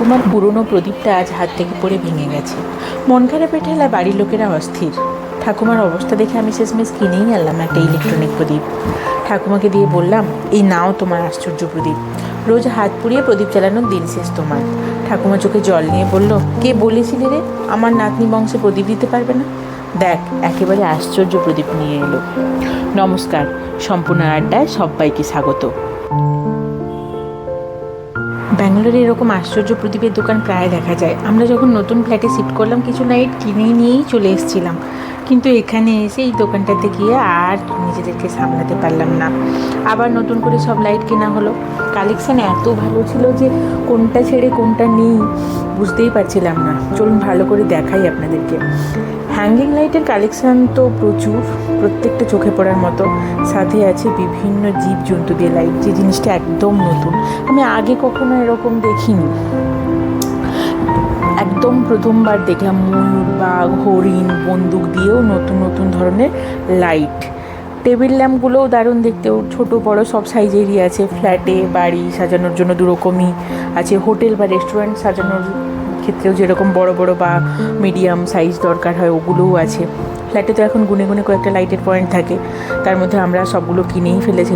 ঠাকুমার পুরনো প্রদীপটা আজ হাত থেকে পড়ে ভেঙে গেছে। মন খারাপের ঠেলায় বাড়ির লোকেরা অস্থির। ঠাকুমার অবস্থা দেখে আমি শেষমেশ কিনেই আনলাম একটা ইলেকট্রনিক প্রদীপ। ঠাকুমাকে দিয়ে বললাম, এই নাও তোমার আশ্চর্য প্রদীপ। রোজ হাত পুড়িয়ে প্রদীপ চালানোর দিন শেষ তোমার। ঠাকুমা চোখে জল নিয়ে বলল, কে বলেছিলি রে? আমার নাতনি বংশে প্রদীপ দিতে পারবে না? দেখ, একেবারে আশ্চর্য প্রদীপ নিয়ে এলো। নমস্কার, সম্পূর্ণ আড্ডায় সবাইকে স্বাগত। ব্যাঙ্গালোরে এরকম আশ্চর্য প্রদীপের দোকান প্রায় দেখা যায়। আমরা যখন নতুন ফ্ল্যাটে শিফট করলাম, কিছু লাইট কিনে নিয়েই চলে এসেছিলাম। কিন্তু এখানে এসে এই দোকানটাতে গিয়ে আর নিজেদেরকে সামলাতে পারলাম না। আবার নতুন করে সব লাইট কেনা হলো। কালেকশান এত ভালো ছিল যে কোনটা ছেড়ে কোনটা নেই, বুঝতেই পারছিলাম না। চলুন ভালো করে দেখাই আপনাদেরকে। হ্যাঙ্গিং লাইটের কালেকশান তো প্রচুর, প্রত্যেকটা চোখে পড়ার মতো। সাথে আছে বিভিন্ন জীব জন্তু দিয়ে লাইট যে জিনিসটা একদম নতুন। আমি আগে কখনো এরকম দেখিনি। একদম প্রথমবার দেখলাম ময়ূর বাঘ হরিণ, বন্দুক দিয়েও নতুন নতুন ধরনের লাইট টেবিল ল্যাম্পগুলোও দারুণ দেখতেও ছোট, বড়, সব সাইজেরই আছে। ফ্ল্যাটে বাড়ি সাজানোর জন্য দুরকমই আছে। হোটেল বা রেস্টুরেন্ট সাজানোর ক্ষেত্রেও যেরকম বড় বড় বা মিডিয়াম সাইজ দরকার হয়, ওগুলোও আছে। ফ্ল্যাটে তো এখন গুনে গুনে কয়েকটা লাইটের পয়েন্ট থাকে। তার মধ্যে আমরা সবগুলো কিনেই ফেলেছি।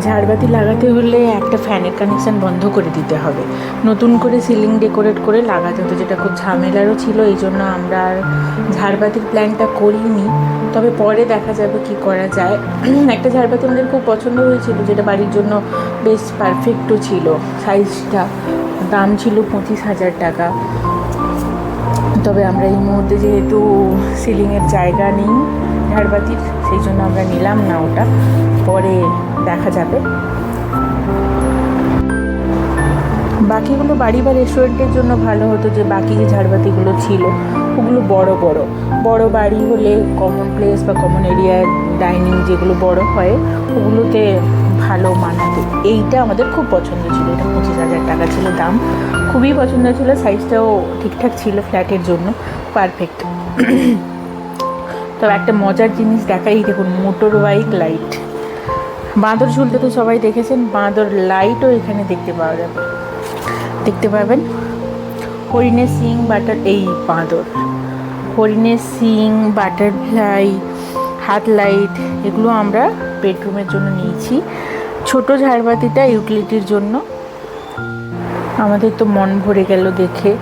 ঝাড়বাতি লাগাতে হলে একটা ফ্যানের কানেকশান বন্ধ করে দিতে হবে। নতুন করে সিলিং ডেকোরেট করে লাগাতে হতো যেটা খুব ঝামেলারও ছিল, এই জন্য আমরা আর ঝাড়বাতির প্ল্যানটা করিনি। তবে পরে দেখা যাবে কি করা যায়। একটা ঝাড়বাতি আমাদের খুব পছন্দ হয়েছিল, যেটা বাড়ির জন্য বেশ পারফেক্টও ছিল। সাইজটা দাম ছিল পঁচিশ হাজার টাকা। তবে আমরা এই মুহূর্তে যেহেতু সিলিংয়ের জায়গা নেই ঝাড়বাতির, সেই জন্য আমরা নিলাম না ওটা। পরে দেখা যাবে। বাকিগুলো বাড়ি বা রেস্টুরেন্টের জন্য ভালো হতো যে বাকি যে ঝাড়বাতিগুলো ছিল, ওগুলো বড় বড়। বড় বাড়ি হলে কমন প্লেস বা কমন এরিয়ার ডাইনিং যেগুলো বড় হয়, ওগুলোতে ভালো মানাতো। এইটা আমাদের খুব পছন্দ ছিল। এটা পঁচিশ হাজার টাকা ছিল দাম। খুবই পছন্দ ছিল সাইজটাও ঠিকঠাক ছিল ফ্ল্যাটের জন্য পারফেক্ট তবে একটা মজার জিনিস দেখাই, দেখুন মোটর বাইক লাইট বাঁদর ঝুলতে তো সবাই দেখেছেন, বাঁদর লাইটও এখানে দেখতে পাওয়া যাবে। দেখতে পাবেন? হরিণের সিং, বাটার, এই বাঁদর। হরিণের সিং, বাটারফ্লাই, হাত লাইট এগুলো আমরা বেডরুমের জন্য নিয়েছি। ছোট ঝাড়বাতিটা ইউটিলিটির জন্য। আমাদের তো মন ভরে গেল দেখে।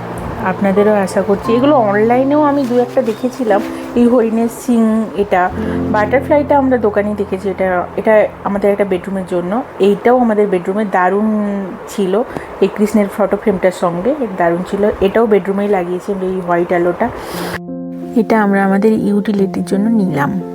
আপনাদেরও আশা করছি। এগুলো অনলাইনেও আমি দু একটা দেখেছিলাম। এই হরিণের সিং এটা, বাটারফ্লাইটা আমরা দোকানে দেখেছি। এটা এটা আমাদের একটা বেডরুমের জন্য। এইটাও আমাদের বেডরুমে দারুণ ছিল। এই কৃষ্ণের ফটো ফ্রেমটার সঙ্গে দারুণ ছিল। এটাও বেডরুমেই লাগিয়েছি এই হোয়াইট আলোটা এটা আমরা আমাদের ইউটিলিটির জন্য নিলাম।